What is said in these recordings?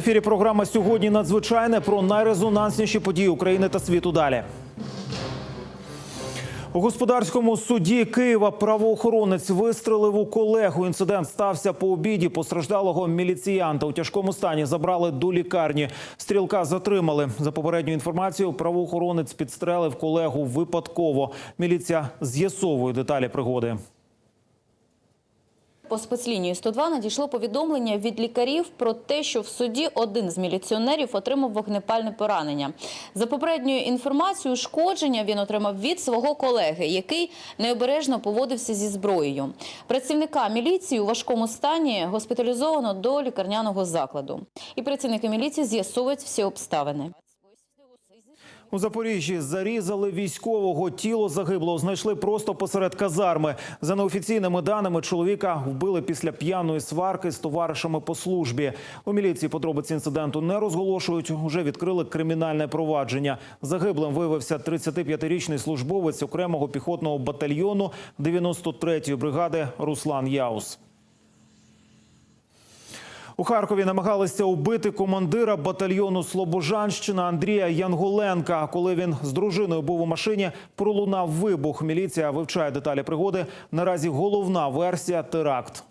ефірі програма сьогодні надзвичайне про найрезонансніші події України та світу. Далі. У господарському суді Києва правоохоронець вистрелив у колегу. Інцидент стався по обіді. Постраждалого міліціянта у тяжкому стані забрали до лікарні. Стрілка затримали. За попередньою інформацією, правоохоронець підстрелив колегу випадково. Міліція з'ясовує деталі пригоди. По спецлінії 102 надійшло повідомлення від лікарів про те, що в суді один з міліціонерів отримав вогнепальне поранення. За попередньою інформацією, ушкодження він отримав від свого колеги, який необережно поводився зі зброєю. Працівника міліції у важкому стані госпіталізовано до лікарняного закладу. І працівники міліції з'ясовують всі обставини. У Запоріжжі зарізали військового. Тіло загиблого знайшли просто посеред казарми. За неофіційними даними, чоловіка вбили після п'яної сварки з товаришами по службі. У міліції подробиці інциденту не розголошують. Уже відкрили кримінальне провадження. Загиблим виявився 35-річний службовець окремого піхотного батальйону 93-ї бригади Руслан Яус. У Харкові намагалися убити командира батальйону Слобожанщина Андрія Янголенка. Коли він з дружиною був у машині, пролунав вибух. Міліція вивчає деталі пригоди. Наразі головна версія теракт.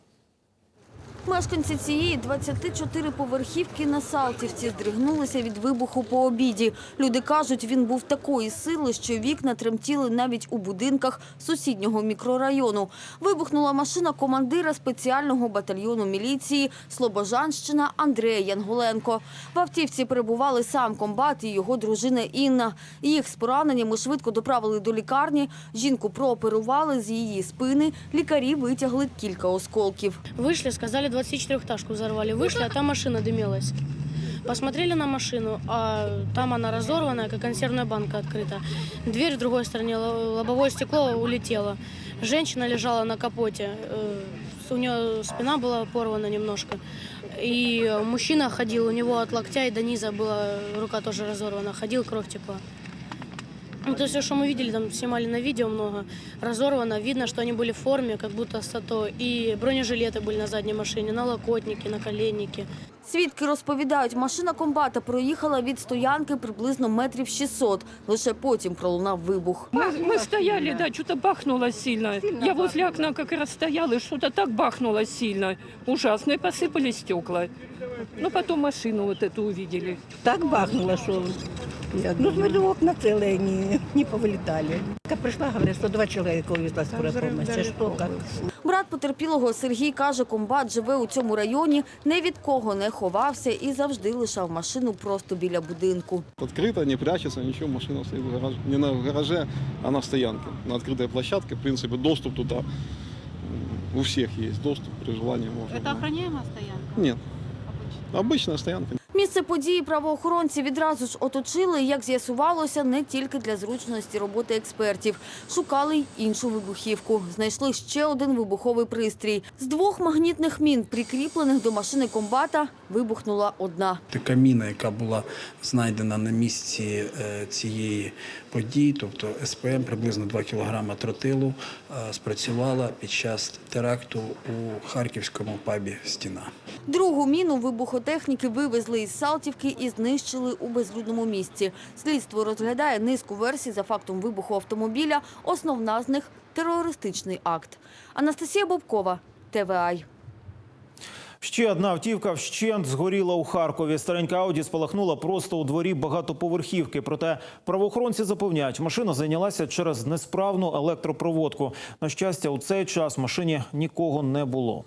Мешканці цієї 24-поверхівки на Салтівці здригнулися від вибуху по обіді. Люди кажуть, він був такої сили, що вікна тремтіли навіть у будинках сусіднього мікрорайону. Вибухнула машина командира спеціального батальйону міліції Слобожанщина Андрея Янголенко. В автівці перебували сам комбат і його дружина Інна. Їх з пораненнями швидко доправили до лікарні. Жінку прооперували з її спини. Лікарі витягли кілька осколків. Вышли, сказали, 24-этажку взорвали. Вышли, а там машина дымилась. Посмотрели на машину, а там она разорванная, как консервная банка открыта. Дверь в другой стороне, ло- лобовое стекло улетело. Женщина лежала на капоте. э, У нее спина была порвана немножко. И мужчина ходил, у него от локтя и до низа была рука тоже разорвана. Ходил, кровь текла. Ну, то есть все, что мы видели, там снимали на видео много, разорвано. Видно, что они были в форме, как будто сато. И бронежилеты были на задней машине, налокотники, наколенники. Свідки розповідають, машина комбата проїхала від стоянки приблизно метрів 600. Лише потім пролунав вибух. Мы, мы стояли, да, что-то бахнуло сильно. Я возле окна как раз стояла, и что-то так бахнуло сильно. Ужасно. И посыпались стекла. Ну, потом машину вот эту увидели. Так бахнуло, що ну, смотрю, окна целые не, не повылетали. Как пришла, говорят, что два человека увезла скорая помощь. А что, как? Брат потерпілого Сергій каже, комбат живе у цьому районі, не від кого не ховався і завжди лишав машину просто біля будинку. Открыто, не прячется, ничего, машина стоит в гараже. Не на в гараже, а на стоянке. На открытой площадке, в принципе, доступ туда м, у всех есть. Доступ при желании можно. Это охраняемая стоянка? Нет. Обычная стоянка. Місце події правоохоронці відразу ж оточили, як з'ясувалося, не тільки для зручності роботи експертів. Шукали й іншу вибухівку. Знайшли ще один вибуховий пристрій. З двох магнітних мін, прикріплених до машини комбата, вибухнула одна. Така міна, яка була знайдена на місці е, цієї події, тобто СПМ, приблизно 2 кг тротилу, е, спрацювала під час теракту у харківському пабі Стіна. Другу міну вибухотехніки вивезли із Салтівки і знищили у безлюдному місці. Слідство розглядає низку версій за фактом вибуху автомобіля. Основна з них – терористичний акт. Анастасія Бобкова, ТВАЙ. Ще одна автівка вщент згоріла у Харкові. Старенька Ауді спалахнула просто у дворі багатоповерхівки. Проте правоохоронці запевняють, машина зайнялася через несправну електропроводку. На щастя, у цей час машині нікого не було.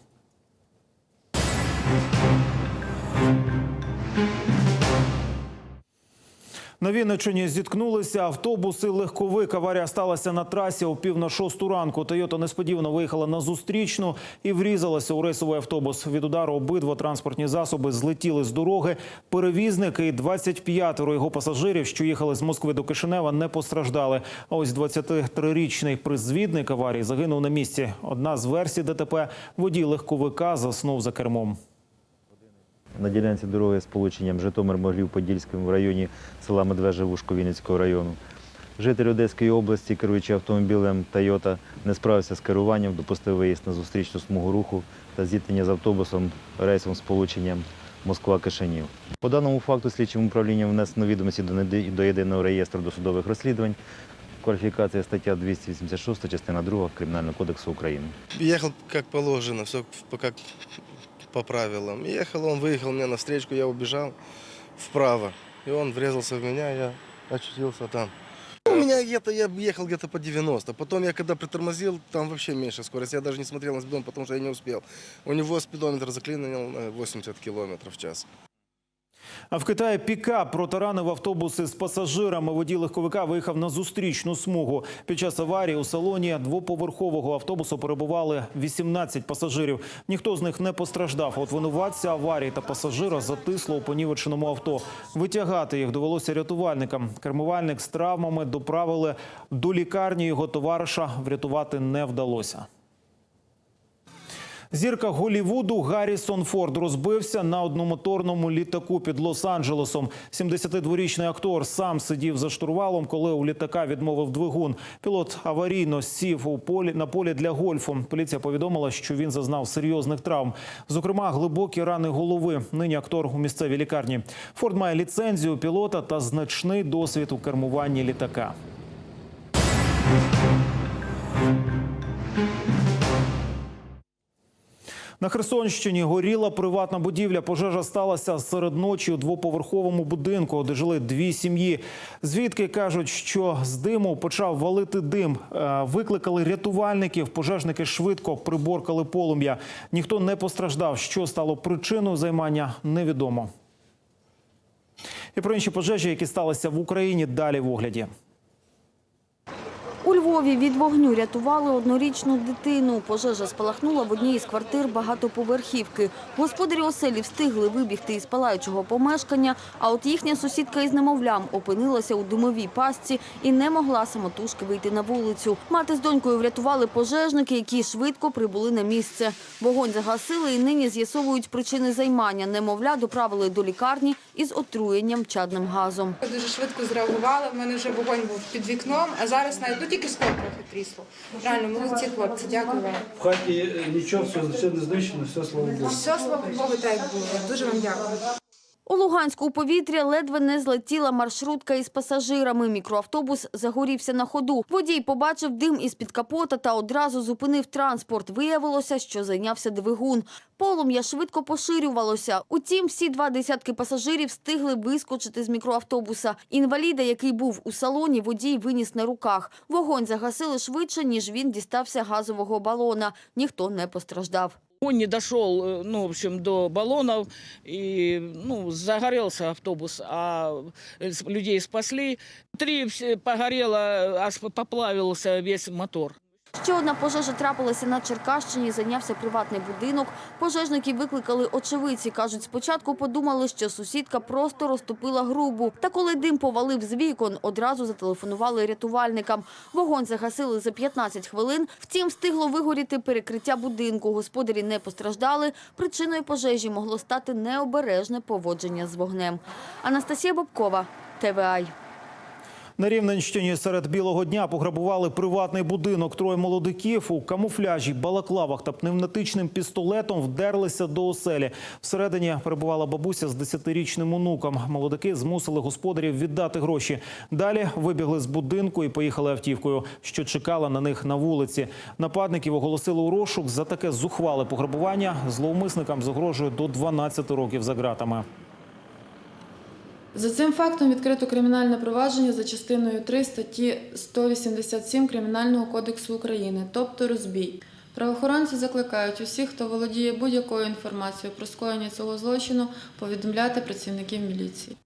На Вінниччині зіткнулися автобуси легковик. Аварія сталася на трасі о пів на шосту ранку. Тойота несподівано виїхала на зустрічну і врізалася у рейсовий автобус. Від удару обидва транспортні засоби злетіли з дороги. Перевізник і 25 його пасажирів, що їхали з Москви до Кишинева, не постраждали. А ось 23-річний призвідник аварії загинув на місці. Одна з версій ДТП – водій легковика заснув за кермом. На ділянці дороги з полученням Житомир-Могилів-Подільським в районі села Медвежа-Вушко Вінницького району. Житель Одеської області, керуючи автомобілем Тойота, не справився з керуванням, допустив виїзд на зустрічну смугу руху та зіткнення з автобусом рейсом з полученням Москва-Кишинів. По даному факту слідчим управлінням внесено відомості до до єдиного реєстру досудових розслідувань. Кваліфікація стаття 286, частина 2 Кримінального кодексу України. Ехал как положено, все как по правилам. Ехал он, выехал мне навстречу, я убежал вправо. И он врезался в меня, я очутился там. У меня где-то, я ехал где-то по 90. Потом я когда притормозил, там вообще меньше скорость. Я даже не смотрел на спидометр, потому что я не успел. У него спидометр заклинил на 80 километров в час. А в Китаї пікап протаранив автобуси з пасажирами. Водій легковика виїхав на зустрічну смугу. Під час аварії у салоні двоповерхового автобусу перебували 18 пасажирів. Ніхто з них не постраждав. От винуватця аварії та пасажира затисло у понівеченому авто. Витягати їх довелося рятувальникам. Кермувальник з травмами доправили до лікарні. Його товариша врятувати не вдалося. Зірка Голівуду Гаррісон Форд розбився на одномоторному літаку під Лос-Анджелесом. 72-річний актор сам сидів за штурвалом, коли у літака відмовив двигун. Пілот аварійно сів у полі на полі для гольфу. Поліція повідомила, що він зазнав серйозних травм, зокрема глибокі рани голови. Нині актор у місцевій лікарні. Форд має ліцензію пілота та значний досвід у кермуванні літака. На Херсонщині горіла приватна будівля. Пожежа сталася серед ночі у двоповерховому будинку, де жили дві сім'ї. Звідки кажуть, що з диму почав валити дим. Е, Викликали рятувальників. Пожежники швидко приборкали полум'я. Ніхто не постраждав. Що стало причиною займання, невідомо. І про інші пожежі, які сталися в Україні, далі в огляді. У Львові від вогню рятували однорічну дитину. Пожежа спалахнула в одній із квартир багатоповерхівки. Господарі оселі встигли вибігти із палаючого помешкання, а от їхня сусідка із немовлям опинилася у димовій пастці і не могла самотужки вийти на вулицю. Мати з донькою врятували пожежники, які швидко прибули на місце. Вогонь загасили і нині з'ясовують причини займання. Немовля доправили до лікарні із отруєнням чадним газом. Дуже швидко зреагували. В мене вже вогонь був під вікном, а зараз ну, тільки скло трохи трісло. Реально, молодці хлопці, дякую вам. В хаті е, нічого, все, все не знищено, все слава Богу. Все, слава Богу, так як було. Дуже вам дякую. У Луганську у повітря ледве не злетіла маршрутка із пасажирами. Мікроавтобус загорівся на ходу. Водій побачив дим із-під капота та одразу зупинив транспорт. Виявилося, що зайнявся двигун. Полум'я швидко поширювалося. Утім, всі два десятки пасажирів встигли вискочити з мікроавтобуса. Інваліда, який був у салоні, водій виніс на руках. Вогонь загасили швидше, ніж він дістався газового балона. Ніхто не постраждав. Он не дошел, э, ну, в общем, до баллонов, и, ну, загорелся автобус, а э, людей спасли. Три погорело, аж поплавился весь мотор. Ще одна пожежа трапилася на Черкащині, зайнявся приватний будинок. Пожежники викликали очевидці. Кажуть, спочатку подумали, що сусідка просто розтопила грубу. Та коли дим повалив з вікон, одразу зателефонували рятувальникам. Вогонь загасили за 15 хвилин. Втім, встигло вигоріти перекриття будинку. Господарі не постраждали. Причиною пожежі могло стати необережне поводження з вогнем. Анастасія Бобкова, ТВАЙ. На Рівненщині серед білого дня пограбували приватний будинок. Троє молодиків у камуфляжі, балаклавах та пневматичним пістолетом вдерлися до оселі. Всередині перебувала бабуся з 10-річним онуком. Молодики змусили господарів віддати гроші. Далі вибігли з будинку і поїхали автівкою, що чекала на них на вулиці. Нападників оголосили у розшук за таке зухвале пограбування. Зловмисникам загрожує до 12 років за ґратами. За цим фактом відкрито кримінальне провадження за частиною 3 статті 187 Кримінального кодексу України, тобто розбій. Правоохоронці закликають усіх, хто володіє будь-якою інформацією про скоєння цього злочину, повідомляти працівників міліції.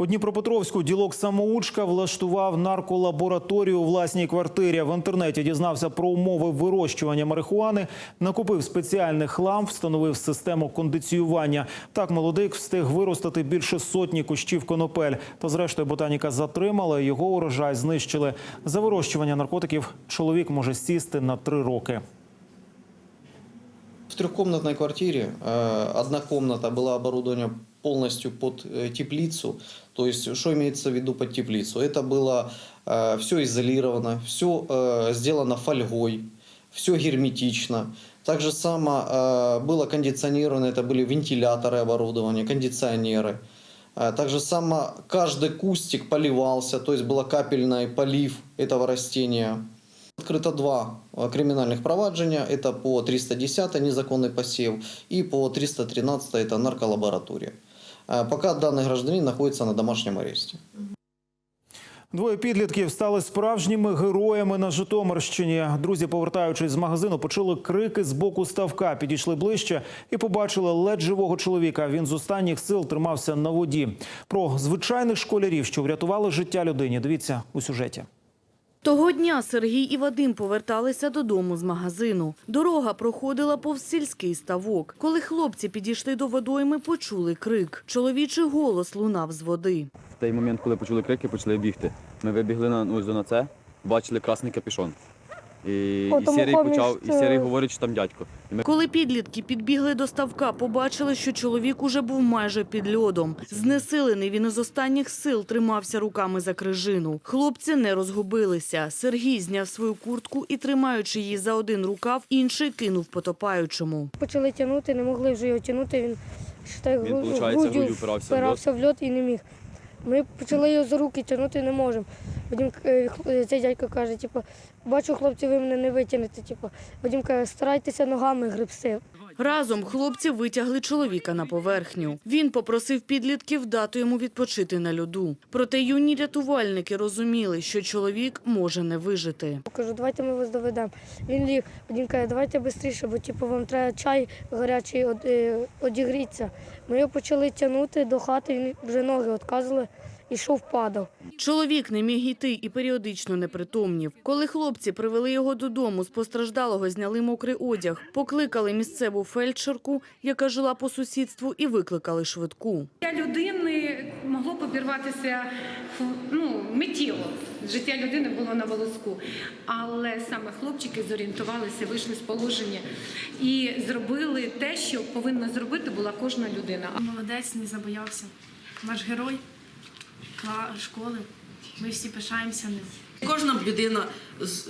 У Дніпропетровську ділок самоучка влаштував нарколабораторію у власній квартирі. В інтернеті дізнався про умови вирощування марихуани, накупив спеціальних ламп, встановив систему кондиціювання. Так молодик встиг виростити більше сотні кущів конопель. Та зрештою ботаніка затримала, його урожай знищили. За вирощування наркотиків чоловік може сісти на три роки. В трехкомнатной квартире э, одна комната была оборудована полностью под э, теплицу. То есть, что имеется в виду под теплицу? Это было все изолировано, все сделано фольгой, все герметично. Так же само э, было кондиционировано, это были вентиляторы оборудования, кондиционеры. Э, Так же само каждый кустик поливался, то есть было капельный полив этого растения. Открыто два э, криминальных проваджения. Это по 310 незаконный посев и по 313 это нарколаборатория. Э, Пока данный гражданин находится на домашнем аресте. Двоє підлітків стали справжніми героями на Житомирщині. Друзі, повертаючись з магазину, почули крики з боку ставка. Підійшли ближче і побачили ледь живого чоловіка. Він з останніх сил тримався на воді. Про звичайних школярів, що врятували життя людині. Дивіться у сюжеті. Того дня Сергій і Вадим поверталися додому з магазину. Дорога проходила повз сільський ставок. Коли хлопці підійшли до водойми, почули крик. Чоловічий голос лунав з води. В той момент, коли почули крики, почали бігти. Ми вибігли на ну, ось на це, бачили красний капюшон. І, і Сірий почав, і Сірий говорить, що там дядько. І ми Коли підлітки підбігли до ставка, побачили, що чоловік уже був майже під льодом. Знесилений він із останніх сил тримався руками за крижину. Хлопці не розгубилися. Сергій зняв свою куртку і, тримаючи її за один рукав, інший кинув потопаючому. Почали тягнути, не могли вже його тягнути. Він що Він, виходить, грудью впирався в льод. і не міг. Ми почали його за руки тягнути не можемо. Вадим, е, цей дядько каже, типу, бачу, хлопці, ви мене не витягнете. Типу. Каже, старайтеся ногами гребсти. Разом хлопці витягли чоловіка на поверхню. Він попросив підлітків дати йому відпочити на льоду. Проте юні рятувальники розуміли, що чоловік може не вижити. Кажу, давайте ми вас доведемо. Він ліг, каже, давайте швидше, бо типу, вам треба чай гарячий е, одігріться. Ми його почали тягнути до хати, він вже ноги відказували, ішов, падав. Чоловік не міг йти і періодично непритомнів. Коли хлопці привели його додому, з постраждалого зняли мокрий одяг, покликали місцеву фельдшерку, яка жила по сусідству, і викликали швидку. Життя людини могло б обірватися ну, миттєво. Життя людини було на волоску. Але саме хлопчики зорієнтувалися, вийшли з положення і зробили те, що повинна зробити була кожна людина. Молодець, не забоявся. Ваш герой школи. Ми всі пишаємося ним. Кожна б людина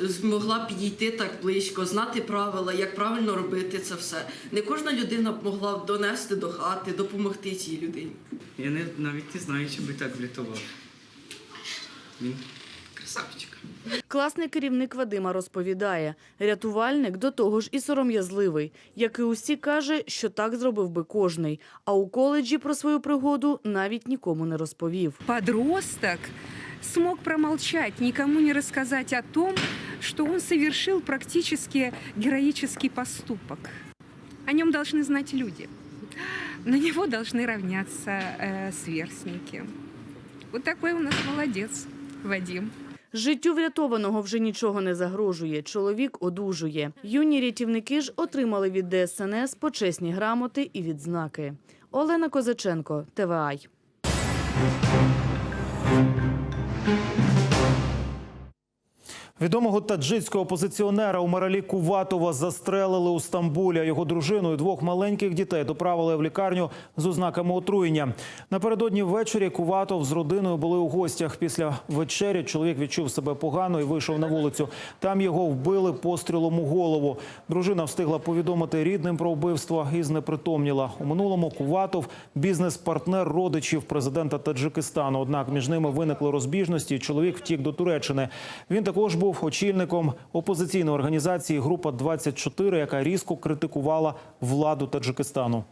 змогла підійти так близько, знати правила, як правильно робити це все. Не кожна людина б могла донести до хати, допомогти цій людині. Я не, навіть не знаю, чи би так врятував. Він красавчик. Класний керівник Вадима розповідає, рятувальник до того ж і сором'язливий, як і усі каже, що так зробив би кожний. А у коледжі про свою пригоду навіть нікому не розповів. Подросток смог промолчать, никому не рассказать о том, что он совершил практически героический поступок. О нем должны знать люди. На него должны равняться э, сверстники. Вот такой у нас молодец, Вадим. Життю врятованого вже нічого не загрожує. Чоловік одужує. Юні рятівники ж отримали від ДСНС почесні грамоти і відзнаки. Олена Козаченко, ТВАЙ. Відомого таджикського опозиціонера Умаралі Куватова застрелили у Стамбулі. а Його дружину і двох маленьких дітей доправили в лікарню з ознаками отруєння. Напередодні ввечері Куватов з родиною були у гостях. Після вечері чоловік відчув себе погано і вийшов на вулицю. Там його вбили пострілом у голову. Дружина встигла повідомити рідним про вбивство і знепритомніла. У минулому Куватов – бізнес-партнер родичів президента Таджикистану. Однак між ними виникли розбіжності. і Чоловік втік до Туреччини. Він також був очільником опозиційної організації Група 24 яка різко критикувала владу Таджикистану.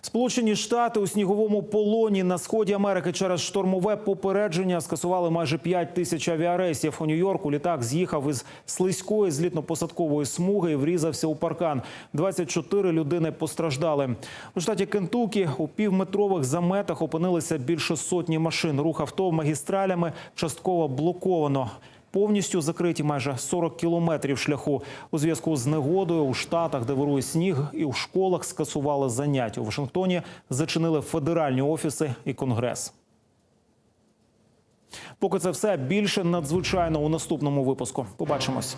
Сполучені Штати у сніговому полоні на сході Америки через штормове попередження скасували майже 5 тисяч авіарейсів. У Нью-Йорку літак з'їхав із слизької злітно-посадкової смуги і врізався у паркан. 24 людини постраждали. У штаті Кентукі у півметрових заметах опинилися більше сотні машин. Рух авто магістралями частково блоковано. Повністю закриті майже 40 кілометрів шляху у зв'язку з негодою у штатах, де вирує сніг, і в школах скасували заняття. У Вашингтоні зачинили федеральні офіси і конгрес. Поки це все більше надзвичайно у наступному випуску. Побачимось.